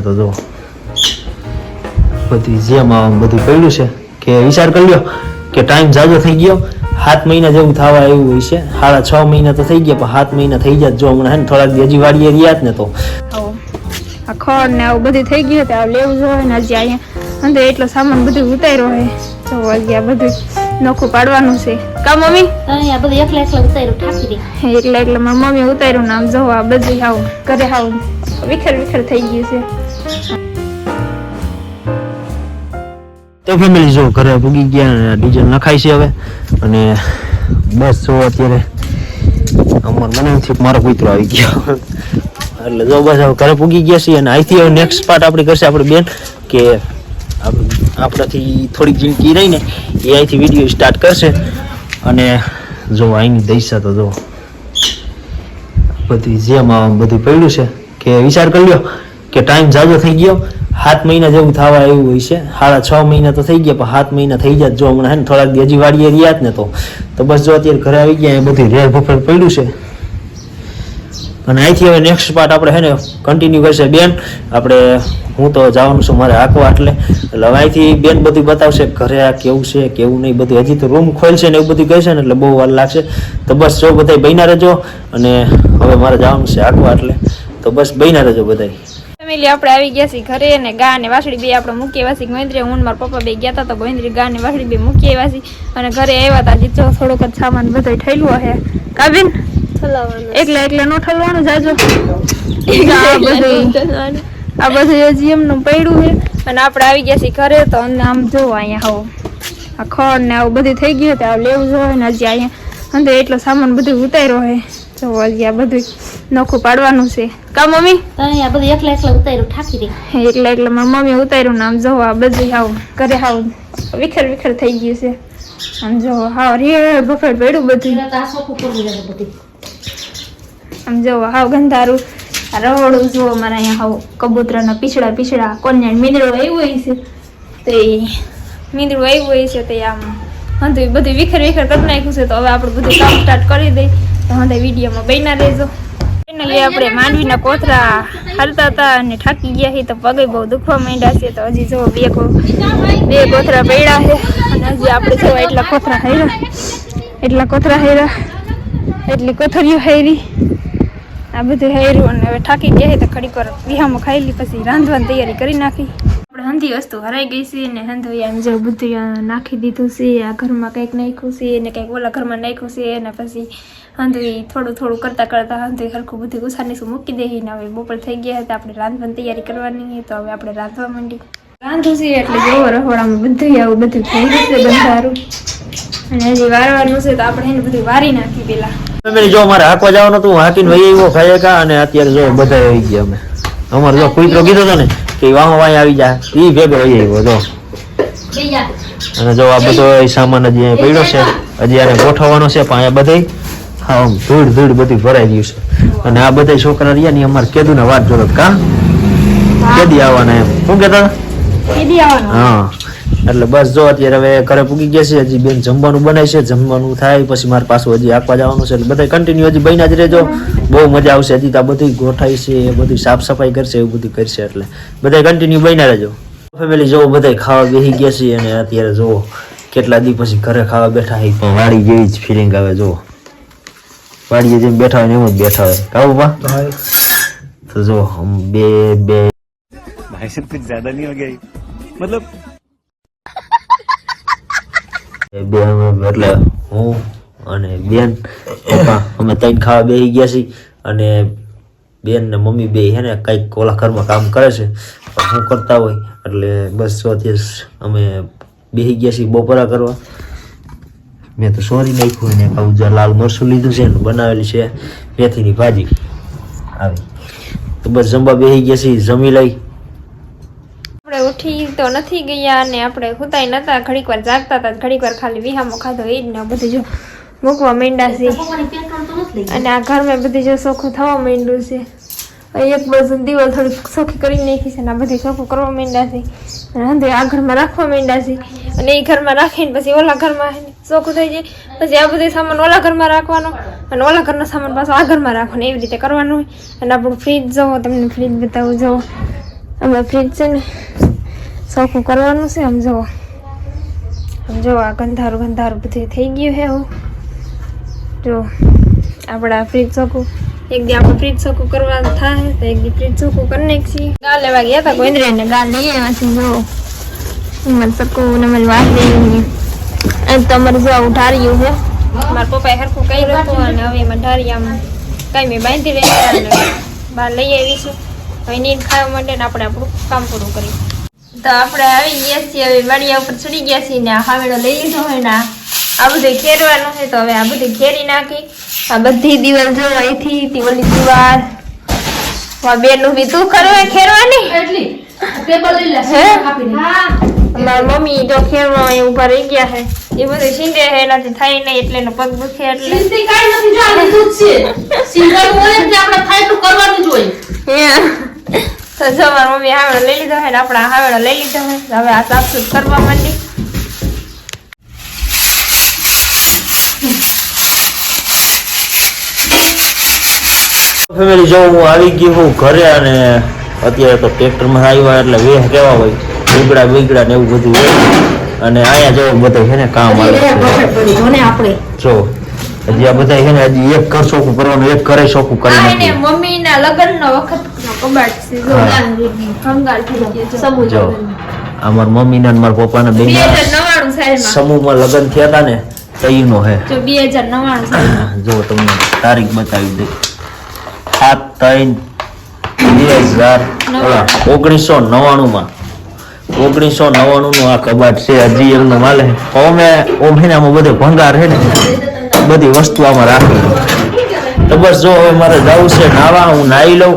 તો જો. બધી જેમ બધું પડ્યું છે કે વિચાર કરી લ્યો કે ટાઈમ જાજો થઈ ગયો. સાત મહિના જેવું થવા એવું હોય છે. સાડા છ મહિના તો થઈ ગયા પણ સાત મહિના થઈ ગયા જો. હમણાં હે ને થોડાક દી હજી વાડીએ રહ્યા જ ને તો. ખડ ને આવું બધું થઈ ગયું તો આ લેવું જોઈએ ને હજી અહીંયા અંદર એટલો સામાન બધું ઉતાર્યો હોય તો હજી આ બધું નોખું પાડવાનું છે. કા મમ્મી? અહીંયા બધું એકલા એકલા ઉતાર્યું ઠાકી દે એકલા એકલા મારી મમ્મી ઉતાર્યું ને આમ જોવો આ બધું આવું ઘરે આવું વિખર વિખર થઈ ગયું છે. તો ફેમિલી જો ઘરે પૂગી ગયા ડીઝલ નખાય છે હવે. અને બસ જો અત્યારે અમાર મને થી મારો કૂતરો આવી ગયો. એટલે જો બસ હવે ઘરે પૂગી ગયા છીએ અને અહીંથી હવે નેક્સ્ટ પાર્ટ આપણે કરશે આપણી બેન કે આપણાથી થોડીક જિંદગી રહી ને એ અહીંથી વીડિયો સ્ટાર્ટ કરશે. અને જો અહીંની દૈસા તો જો બધી જેમ બધું પડ્યું છે કે વિચાર કરી લ્યો. કે ટાઈમ જાજો થઈ ગયો. સાત મહિના જેવું થવા આવ્યું હોય છે. સાડા છ મહિના તો થઈ ગયા, પણ સાત મહિના થઈ ગયા જો. હમણાં હે ને થોડાક દી હજી વાડીએ રહ્યા જ ને તો. તો બસ જો અત્યારે ઘરે આવી ગયા એ બધું રેર ભફેર પડ્યું છે. અને અહીંથી હવે નેક્સ્ટ પાર્ટ આપણે હે ને કન્ટિન્યુ કરશે. બેન, આપણે હું તો જવાનું છું મારે આખવા એટલે. એટલે હવે અહીંથી બેન બધું બતાવશે ઘરે આ કેવું છે, કેવું નહીં, બધું. હજી તો રૂમ ખોલશે ને એવું બધું કહેશે ને એટલે બહુ વાર લાગશે. તો બસ જો બધા બન્યા રહેજો. અને હવે મારે જવાનું છે હાંકવા એટલે. તો બસ બન્યા રહેજો બધા ફેમિલી આપણે આવી ગયા છીએ ઘરે અને ગા અને વાસળી બે આપણે મૂકી આવ્યા છીએ. ગોવિંદ્રી હું મારા પપ્પા બે ગયા હતા તો ગોવિંદ્રી ગા અને વાસળી બે મૂકી આવ્યા છીએ. અને ઘરે આવ્યા હતા જીતો થોડોક જ સામાન બધો ઠેલું હે. કાબિન? એકલા એકલા નો ઠલવાનું જાજો આ બધું. આ બધું હજી એમનું પડ્યું છે. અને આપણે આવી ગયા છીએ ઘરે તો અમને આમ જોવો અહીંયા હો આ ખડ ને આવું બધું થઈ ગયું તો આ લેવું જોઈએ ને હજી અહીંયા અંદર એટલો સામાન બધું ઉતાર્યો હે જોવો હજી આ બધું. નોખું પાડવાનું છે. કા મમ્મી? આ બધું એકલા એકલા ઉતાર્યું ઠાકી દે એકલા એકલા મારી મમ્મી ઉતાર્યું ને આમ જો આ બધું આવું ઘરે આવું વિખર વિખર થઈ ગયું છે. આમ જોવો હાવ રે બફેટ પડ્યું બધું. આમ જોવો હાવ ગંધારું. રવડું જુઓ મારા અહીંયા હાવ કબૂતરાના પીછડા પીછડા. કોને મીંદડું આવ્યું હોય છે તો એ મીંદડું આવ્યું હોય છે તે આમ હંધું બધું વિખર વિખર કરી નાખ્યું છે. તો હવે આપણે બધું કામ સ્ટાર્ટ કરી દઈ. તો હંધે વિડીયોમાં બન્યા રહેજો. ફાઇનલી આપણે માંડવીના કોથરા હાલતા હતા અને થાકી ગયા છે તો પગે બહુ દુખવા માંડ્યા છે તો હજી જો બે બે કોથરા પડ્યા છે અને હજી આપણે જો એટલા કોથરા હાર્યા. એટલા કોથરા હાર્યા. એટલી કોથરીઓ હારી. આ બધું હેર્યું અને હવે થાકી ગયા છે તો ઘડીક વાર વિહામાં ખાઈ લી, પછી રાંધવાની તૈયારી કરી નાખી. હંધી વસ્તુ હરાઈ ગઈ છે ને હંધો એમ જો બધું નાખી દીધું છે, આ ઘરમાં કંઈક નાખ્યું છે ને કંઈક ઓલા ઘરમાં નાખ્યું છે અને પછી હંધો થોડું થોડું કરતા કરતા હંધો હરખું બધું ગુસાની શું મૂકી દઈએ ને હવે બપોર થઈ ગયા હતા, આપણે રાંધવાની તૈયારી કરવાની તો હવે આપણે રાંધવા માંડી રાંધું છે એટલે જોવો રહોડામાં બધું આવું બધું થઈ ગયું છે બંધારું. અને હજી વારવાનું છે તો આપણે એને બધું વારી નાખી પેલા. ફેમિલી જો અમારે હાકવા જવાનું હતું હાકીને વહી આવ્યો ખાઈ કા અને અત્યારે જો બધા આવી ગયા અમે. અમારે જો કુતરો કીધો હતો ને કે વાહ વાહ આવી જાય ઈ ભેગો વહી આવ્યો જો. અને જો આ બધો સામાન હજી અહીંયા પડ્યો છે. હજી આને ગોઠવવાનો છે પણ અહીંયા બધે આમ ધૂળ ધૂળ બધી ભરાઈ ગયું છે. અને આ બધા છોકરા રહ્યા ને અમારે કેદું ને વાત જોડત કા? કેદી આવવાના એમ. શું કેતા હા. એટલે બસ જો અત્યારે હવે ઘરે પૂગી ગયા છે હજી બેન જમવાનું બનાય છે જમવાનું થાય પછી મારે પાછું હજી આંકવા જવાનું છે એટલે બધા કન્ટિન્યુ હજી બન્યા જ રહેજો. બહુ મજા આવશે હજી તો બધી ગોઠાઈ છે એ બધી સાફ સફાઈ કરશે એવું બધું કરશે એટલે બધા કન્ટિન્યુ બન્યા રહેજો. ફેમિલી જોવો બધા ખાવા બેસી ગયા છે અને અત્યારે જોવો કેટલા દી પછી ઘરે ખાવા બેઠા હોય પણ વાડી જેવી જ ફિલિંગ આવે જો વાડીએ જેમ બેઠા હોય ને એમ જ બેઠા હોય. કાવું પા તો જો બે બે. ભાઈ સાહેબ કુછ જ્યાદા નહીં હો ગઈ. મતલબ બેન એટલે હું અને બેન અમે ત્રણ ખાવા બેસી ગયા છીએ અને બેન ને મમ્મી બે હે ને કંઈક ઓલા ઘરમાં કામ કરે છે. પણ હું કરતા હોય? એટલે બસ અત્યારે અમે બેસી ગયા છીએ બપોરા કરવા. મેં તો સોરી નાખ્યું એને આવું જે લાલ મરસું લીધું છે ને બનાવેલી છે. મેથીની ભાજી. આવી. તો બસ જમવા બેસી ગયા છીએ, જમી લઈ. ઉઠી તો નથી ગયા અને આપણે સુતાઈ નતા. ઘડીક વાર જાગતા હતા ઘડીક વાર ખાલી વિહામો ખાધો એ જ ને બધું જો મૂકવા માંડ્યા છે. અને આ ઘરમાં બધી જો સોખું થવા માંડ્યું છે. એક બાજુ દિવાલ થોડી સોખી કરી નાખી છે અને આ બધી સોખું કરવા માંડ્યા છે. અને અંદર આ ઘરમાં રાખવા માંડ્યા છે. અને એ ઘરમાં રાખીને પછી ઓલા ઘરમાં સોખું થઈ જાય. પછી આ બધું સામાન ઓલા ઘરમાં રાખવાનો અને ઓલા ઘરનો સામાન પાછો આ ઘરમાં રાખવાનો. એવી રીતે કરવાનું હોય. અને આપણું ફ્રીજ જવો તમને ફ્રીજ બતાવું જવો. અમે ફ્રીજ છે ને ચોખ્ખું કરવાનું છે, આમ જુઓ આમ જુઓ આ ગંધારું ગંધારું બધું થઈ ગયું છે એવું જો, આપણા ફ્રીજ ચોખ્ખું એક દી આપણે ફ્રીજ ચોખ્ખું કરવાનું થાય, તો એક દી ફ્રીજ ચોખ્ખું કરી નાખીએ. ગાલ લેવા ગયા હતા કોઈ ને ગાલ લઈ આવ્યા છે, જો. મને સકું ને મને વાત લઈ અને તમારે જો આવું ઢાર્યું છે. મારા પપ્પાએ સરખું કર્યું હતું અને હવે એમાં ઢારિયામાં કાંઈ મેં બાંધી રહી બહાર લઈ આવીશું હવે નીંદ ખાવા માટે આપણે આપણું કામ પૂરું કરીએ. તો આપણે આવી ગયા છીએ હવે વાડિયા ઉપર ચડી ગયા છીએ ને આ હાવેડો લઈ લીધો હોય ને આ- બધું ખેરવાનું છે તો હવે આ બધું ખેરી નાખી. આ બધી દિવાલ જો અહીંથી ઓલી દિવાલ. આ બેનું બી તું કરવા ખેરવાની? એટલી હે? મારા મમ્મી જો ખેરવા અહીં ઊભા રહી ગયા છે. એ બધું સિંધે છે એનાથી થાય નહીં એટલે એનો પગ દુખે એટલે. સિંધી કાઈ નથી જો આ લીધું છે. સિંધા બોલે એટલે આપણે થાય એટલું કરવાનું જોઈએ હોય. તો જો મારા મમ્મી હાવેડો લઈ લીધો હોય ને આપણા હાવેડો લઈ લીધો હોય હવે આ સાફ સુથ કરવા માંડી. ફેમિલી જો હું આવી ગયો હું ઘરે અને અત્યારે તો ટ્રેક્ટરમાં આવ્યા એટલે વેહ કેવા હોય બીગડા બીગડા ને એવું બધું હોય. અને અહીંયા જો બધે છે ને કામ આવે જો હજી આ બધા છે ને હજી એક ઘર ચોખ્ખું કરવાનું એક ઘરે ચોખ્ખું કરી આ એને નાખ્યું મમ્મીના લગ્નનો વખતનો કબાટ છે. ભંગાર થઈ ગયો છે સમૂહ જો આ મારા પપ્પા ને બેન સાલમાં સમૂહમાં લગ્ન થયા હતા ને તઈનો હે. જો બે હજાર નવ્વાણું જો તમને તારીખ બતાવી દે સાત ત્રણ બે હજાર ઓગણીસો નવ્વાણું માં ઓગણીસો નવ્વાણું નું આ કબાટ છે હજી એમનો માલે. ઓમે ઓમ ને બધો ભંગાર હે ને. બધી વસ્તુ આમાં રાખી. તો બસ જો હવે મારે જવું છે નાવા, હું નાહી લઉં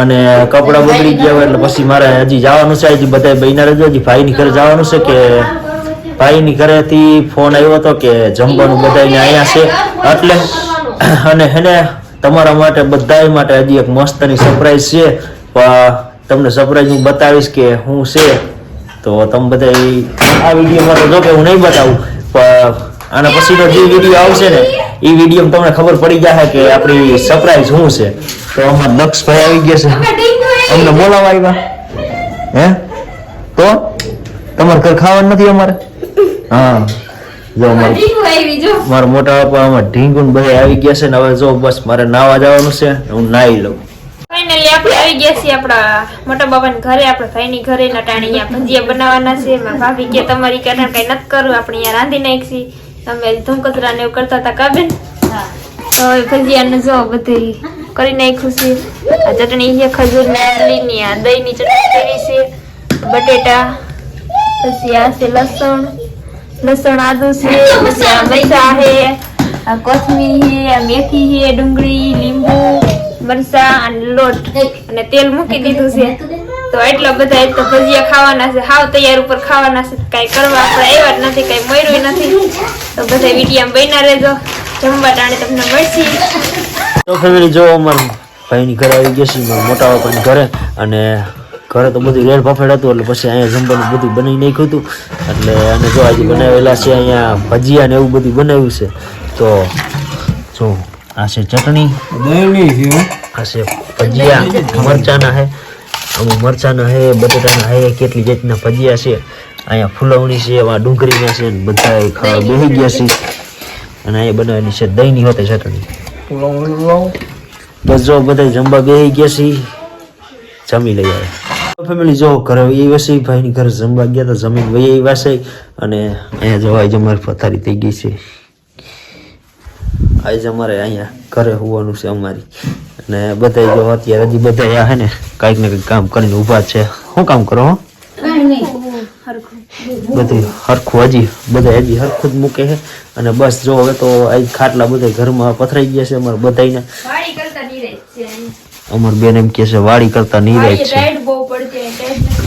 અને કપડાં બગડી ગયા હોય એટલે પછી મારે હજી જવાનું છે. હજી બધા બહેના રહેજો હજી ભાઈની ઘરે જવાનું છે કે ભાઈની ઘરેથી ફોન આવ્યો હતો કે જમવાનું બધાને અહીંયા છે. એટલે અને હેને તમારા માટે બધા માટે હજી એક મસ્તની સરપ્રાઈઝ છે. તમને સરપ્રાઈઝ હું બતાવીશ કે હું છે. તો તમે બધા આ વિડીયોમાં તો જો કે હું નહીં બતાવું, પણ આના પછીનો જે વીડિયો આવશે ને એ વીડિયો તમને ખબર પડી જશે કે આપણી સરપ્રાઈઝ શું છે? તો અમારા દક્ષભાઈ આવી ગયા છે. અમને બોલાવા આવ્યા. હે? તો? તમારે ઘર ખાવાનું નથી અમારે? હા. જો અમારે મારા મોટા બાપા આમાં ઢીંગુન ભાઈ આવી ગયા છે ને હવે જો બસ મારે નાવા જવાનું છે હું નાહી લઉં. ફાઇનલી આપણે આવી ગયા છીએ આપણા મોટા બાબાના ઘરે આપણા ભાઈની ઘરે નટાણી અહીંયા ભજીયા બનાવવાના છે. ભાભી કે તમારી કારણે કઈ નથી કરવું આપણે અહીંયા રાંધી નાખી તમે ધૂમ કચરા ને એવું કરતા હતા કાબેન તો હવે ભજીયાને જો બધી કરી નાખ્યું છે. આ ચટણી છે ખજૂર ને આંબલીની આ દહીંની ચટણી કરી છે બટેટા પછી આ છે લસણ. લસણ આદુ છે પછી આ મરચા છે આ કોથમીર છે આ મેથી છે ડુંગળી લીંબુ મરચા અને લોટ. અને તેલ મૂકી દીધું છે. તો એટલા બધા એક તો ભજીયા ખાવાના છે હાવ તૈયાર ઉપર ખાવાના છે કાંઈ કરવા આપણે આવ્યા જ નથી કાંઈ મળ્યું નથી. તો બધા વિડીયા બન્યા રહેજો જમવા ટાણે તમને મળશે. તો ફેમિલી જો અમારા ભાઈની ઘરે આવી ગયા છે મોટા બાપાની ઘરે અને ઘરે તો બધું રેડ પફેડ હતું એટલે પછી અહીંયા જમવાનું બધું બની નાખ્યું હતું. એટલે અને જો આજે બનાવેલા છે અહીંયા ભજીયા ને એવું બધું બનાવ્યું છે તો જો આ છે ચટણી આ છે ભજીયા મરચાના હે અમુક મરચાના હે બટેટાના હે કેટલી જાતના ભજીયા છે અહીંયા ફૂલવણી છે એવા ડુંગળીના છે બધા ખાવા બેસી ગયા છે. અને અહીંયા બનાવેલી છે દહીંની હોતે ચટણી. બસ જો બધા જમવા બેસી ગયા છે જમી લઈ આવે ફેમિલી જો ઘરે એ વસી ભાઈની ઘરે જમવા ગયા તો જમીન વહી છે અને અહીંયા જો આજે અમારી પથારી થઈ ગઈ છે. આજે અમારે અહીંયા ઘરે હોવાનું છે અમારી. અને બધા જો અત્યારે હજી બધા હે ને કંઈક ને કંઈક કામ કરીને ઊભા છે. શું કામ કરો હો? બધું હરખું હજી બધા હજી હરખું જ મૂકે છે. અને બસ જો હવે તો આજ ખાટલા બધા ઘરમાં પથરાઈ ગયા છે અમારે બધાને નીરજ અમાર બેન એમ કે છે વાડી કરતા નિરાય છે.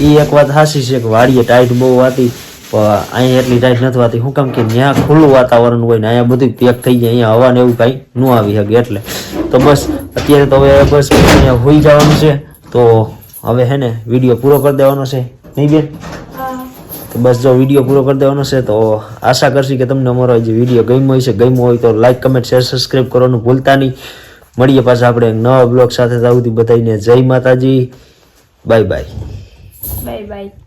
એ એક વાત હાસી છે કે વાડીએ ટાઈટ બહુ વાતી અહીંયા એટલી ટાઈટ નથી વાતી. શું કામ કે ત્યાં ખુલ્લું વાતાવરણ હોય ને અહીંયા બધું પેક થઈ જાય. અહીંયા હવા એવું કાંઈ ન આવી શકે એટલે. તો બસ, અત્યારે તો હવે બસ અહીંયા હોઈ જવાનું છે. તો હવે હે ને વીડિયો પૂરો કરી દેવાનો છે. નહીં બેન? તો બસ જો વીડિયો પૂરો કરી દેવાનો છે, તો આશા કરશી કે તમને અમારો જે વીડિયો ગમ્યો હોય છે ગમ્યો હોય તો લાઈક કમેન્ટ શેર સબસ્ક્રાઈબ કરવાનું ભૂલતા નહીં. મળીએ પાછા આપણે નવા બ્લોગ સાથે આવતી બધાને જય માતાજી. Bye bye bye bye